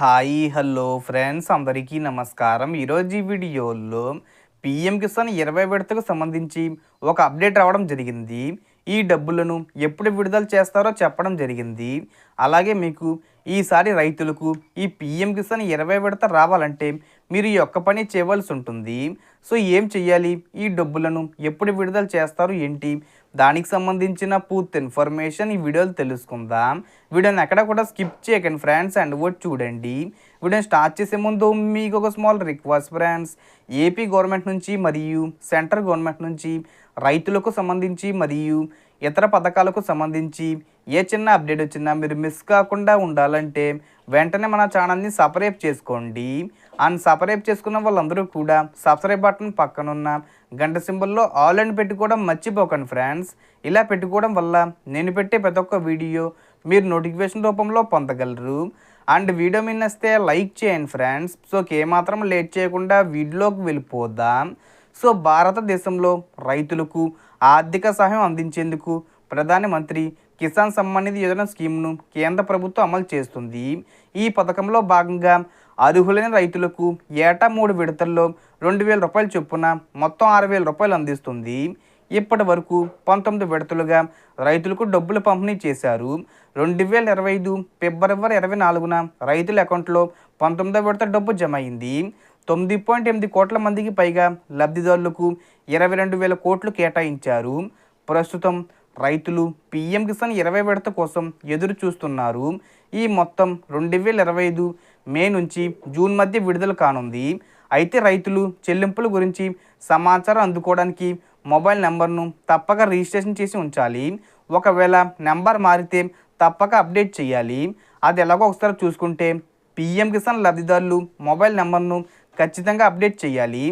Hi hello friends అందరికీ నమస్కారం. ఈరోజు ఈ వీడియోలో పిఎం కిసాన్ ఇరవై విడతకు సంబంధించి ఒక అప్డేట్ రావడం జరిగింది. ఈ డబ్బులను ఎప్పుడు విడుదల చేస్తారో చెప్పడం జరిగింది. అలాగే మీకు ఈసారి రైతులకు ఈ పిఎం కిసాన్ ఇరవై విడత రావాలంటే మీరు ఈ ఒక్క పని చేయవలసి ఉంటుంది. సో ఏం చేయాలి ఈ డబ్బులను ఎప్పుడు విడుదల చేస్తారు? ఏంటి? దానికి సంబంధించిన పూర్తి ఇన్ఫర్మేషన్ ఈ వీడియోలు తెలుసుకుందాం. వీడియోని ఎక్కడ కూడా స్కిప్ చేయకండి ఫ్రెండ్స్ అండ్ వర్డ్ చూడండి. వీడియోని స్టార్ట్ చేసే ముందు మీకు ఒక small request friends. AP government నుంచి మరియు సెంట్రల్ గవర్నమెంట్ నుంచి రైతులకు సంబంధించి మరియు ఇతర పథకాలకు సంబంధించి ఏ చిన్న అప్డేట్ వచ్చినా మీరు మిస్ కాకుండా ఉండాలంటే వెంటనే మన ఛానల్ని సపరేట్ చేసుకోండి. అండ్ సపరేట్ చేసుకున్న వాళ్ళందరూ కూడా సబ్స్క్రైబ్ బటన్ పక్కనున్న గంట సింబల్లో ఆల్ అండ్ పెట్టుకోవడం మర్చిపోకండి ఫ్రెండ్స్. ఇలా పెట్టుకోవడం వల్ల నేను పెట్టే ప్రతి ఒక్క వీడియో మీరు నోటిఫికేషన్ రూపంలో పొందగలరు. అండ్ వీడియో మీద లైక్ చేయండి ఫ్రెండ్స్. సో ఏమాత్రం లేట్ చేయకుండా వీడియోలోకి వెళ్ళిపోదాం. సో భారతదేశంలో రైతులకు ఆర్థిక సహాయం అందించేందుకు ప్రధానమంత్రి కిసాన్ సమ్మాన్ నిధి యోజన స్కీమ్ను కేంద్ర ప్రభుత్వం అమలు చేస్తుంది. ఈ పథకంలో భాగంగా అర్హులైన రైతులకు ఏటా మూడు విడతల్లో రెండు వేల రూపాయల చొప్పున మొత్తం ఆరు వేల రూపాయలు అందిస్తుంది. ఇప్పటి వరకు పంతొమ్మిది విడతలుగా రైతులకు డబ్బులు పంపిణీ చేశారు. రెండు వేల ఇరవై ఐదు ఫిబ్రవరి ఇరవై నాలుగున రైతుల అకౌంట్లో పంతొమ్మిదో విడత డబ్బు జమ అయింది. తొమ్మిది పాయింట్ ఎనిమిది కోట్ల మందికి పైగా లబ్ధిదారులకు ఇరవై రెండు వేల కోట్లు కేటాయించారు. ప్రస్తుతం రైతులు పీఎం కిసాన్ ఇరవై విడత కోసం ఎదురు చూస్తున్నారు. ఈ మొత్తం రెండు వేల ఇరవై ఐదు మే నుంచి జూన్ మధ్య విడుదల కానుంది. అయితే రైతులు చెల్లింపుల గురించి సమాచారం అందుకోవడానికి మొబైల్ నెంబర్ను తప్పక రిజిస్ట్రేషన్ చేసి ఉంచాలి. ఒకవేళ నెంబర్ మారితే తప్పక అప్డేట్ చేయాలి. అది ఎలాగో ఒకసారి చూసుకుంటే పిఎం కిసాన్ లబ్ధిదారులు మొబైల్ నెంబర్ను ఖచ్చితంగా అప్డేట్ చేయాలి.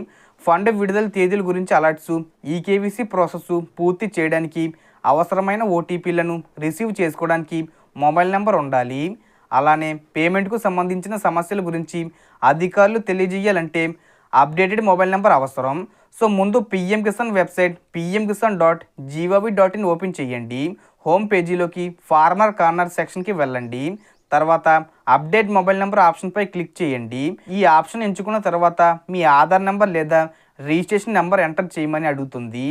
ఫండ్ విడుదల తేదీల గురించి అలర్ట్స్ ఈకేవీసీ ప్రాసెస్ పూర్తి చేయడానికి అవసరమైన ఓటీపీలను రిసీవ్ చేసుకోవడానికి మొబైల్ నెంబర్ ఉండాలి. అలానే పేమెంట్కు సంబంధించిన సమస్యల గురించి అధికారులు తెలియజేయాలంటే అప్డేటెడ్ మొబైల్ నెంబర్ అవసరం. సో ముందు PM Kisan website PM Kisan dot GOV dot in open చేయండి. హోమ్ పేజీలోకి ఫార్మర్ కార్నర్ సెక్షన్కి వెళ్ళండి. తర్వాత అప్డేట్ మొబైల్ నెంబర్ ఆప్షన్పై క్లిక్ చేయండి. ఈ ఆప్షన్ ఎంచుకున్న తర్వాత మీ ఆధార్ నెంబర్ లేదా రిజిస్ట్రేషన్ నెంబర్ ఎంటర్ చేయమని అడుగుతుంది.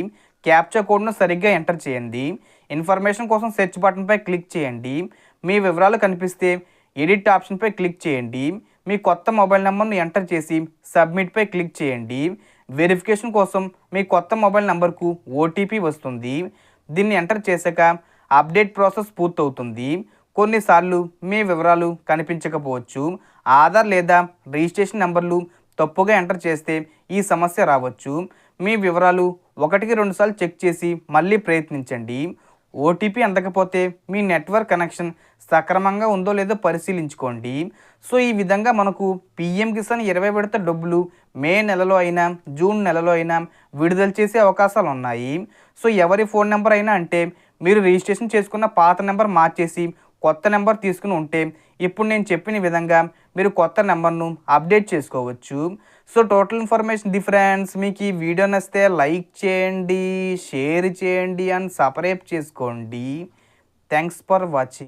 క్యాప్చా కోడ్ను సరిగ్గా ఎంటర్ చేయండి. ఇన్ఫర్మేషన్ కోసం సెర్చ్ బటన్పై క్లిక్ చేయండి. మీ వివరాలు కనిపిస్తే ఎడిట్ ఆప్షన్పై క్లిక్ చేయండి. మీ కొత్త మొబైల్ నెంబర్ను ఎంటర్ చేసి సబ్మిట్పై క్లిక్ చేయండి. వెరిఫికేషన్ కోసం మీ కొత్త మొబైల్ నెంబర్కు ఓటీపీ వస్తుంది. దీన్ని ఎంటర్ చేశాక అప్డేట్ ప్రాసెస్ పూర్తవుతుంది. కొన్నిసార్లు మీ వివరాలు కనిపించకపోవచ్చు. ఆధార్ లేదా రిజిస్ట్రేషన్ నెంబర్లు తప్పుగా ఎంటర్ చేస్తే ఈ సమస్య రావచ్చు. మీ వివరాలు ఒకటికి రెండుసార్లు చెక్ చేసి మళ్ళీ ప్రయత్నించండి. ఓటీపీ అందకపోతే మీ నెట్వర్క్ కనెక్షన్ సక్రమంగా ఉందో లేదో పరిశీలించుకోండి. సో ఈ విధంగా మనకు పిఎం కిసాన్ ఇరవై విడత డబ్బులు మే నెలలో అయినా జూన్ నెలలో అయినా విడుదల చేసే అవకాశాలు ఉన్నాయి. సో ఎవరి ఫోన్ నెంబర్ అయినా అంటే మీరు రిజిస్ట్రేషన్ చేసుకున్న పాత నెంబర్ మార్చేసి కొత్త నెంబర్ తీసుకుని ఉంటే ఇప్పుడు నేను చెప్పిన విధంగా మీరు కొత్త నెంబర్ను అప్డేట్ చేసుకోవచ్చు. సో టోటల్ ఇన్ఫర్మేషన్ డిఫరెన్స్ మీకు ఈ వీడియో నచ్చితే లైక్ చేయండి షేర్ చేయండి అండ్ సపరేట్ చేసుకోండి. Thanks for watching.